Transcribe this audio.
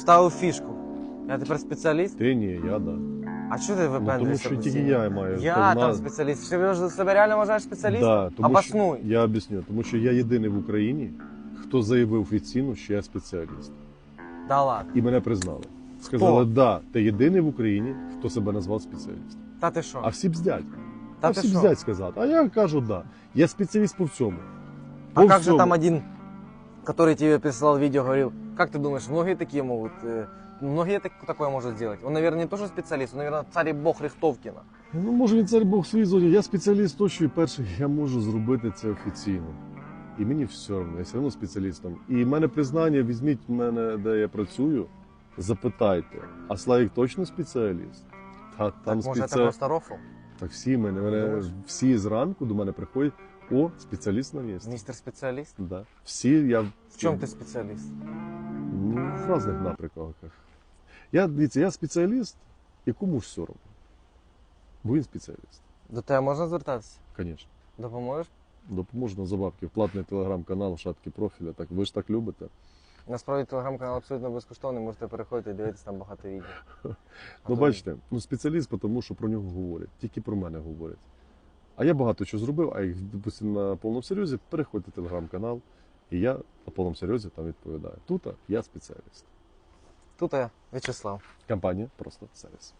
вставив фішку. Я тепер спеціаліст. Ти ні, я да. А що ти Ну, тому випендрюєшся? що тільки постійно? я маю. Я Та там спеціаліст. Ти ж себе реально вважаєш спеціалістом? Да, тому Обоснуй. Що, я об'ясню, тому що я єдиний в Україні, хто заявив офіційно, що я спеціаліст. Да ладно. І мене признали. Сказали, да, ти єдиний в Україні, хто себе назвав спеціалістом. Та ти що? А всі бздять. Та а ти всі що? бздять сказати. А я кажу, да. Я спеціаліст по всьому. А По как же всьому. там один, который тебе прислал видео, говорил, как ты думаешь, многие такие могут, э, многие так, такое может сделать? Он, наверное, не тоже специалист, он, наверное, царь и бог Рихтовкина. Ну, може, він цар Бог в своїй зоні. Я спеціаліст то, що і перший, я можу зробити це офіційно. І мені все одно, я все одно спеціалістом. І в мене признання, візьміть мене, де я працюю, запитайте, а Славік точно спеціаліст? Та там так, может, это спеці... просто рофл? Так всі мене, мене Думаєш? всі зранку до мене приходять, о, спеціаліст на місці. Мистер специалист? Да. Всі я В чем ты специалист? В різних напрямках. Я, дивіться, я спеціаліст, якому ж все одно. Бо він спеціаліст, До тебе можна звертатися? звісно. Допоможеш? Допоможу на забавки. Платний телеграм-канал, шатки профіля. Так ви ж так любите. Насправді телеграм-канал абсолютно безкоштовний, можете переходити і дивитися там багато відео. Ну, бачите, ну спеціаліст, тому що про нього говорять. Тільки про мене говорять. А я багато чого зробив, а як допустимо на повному серйозі, переходьте телеграм-канал, і я на повному серйозі там відповідаю. Тут я спеціаліст. Тут я Вячеслав. Компанія просто сервіс.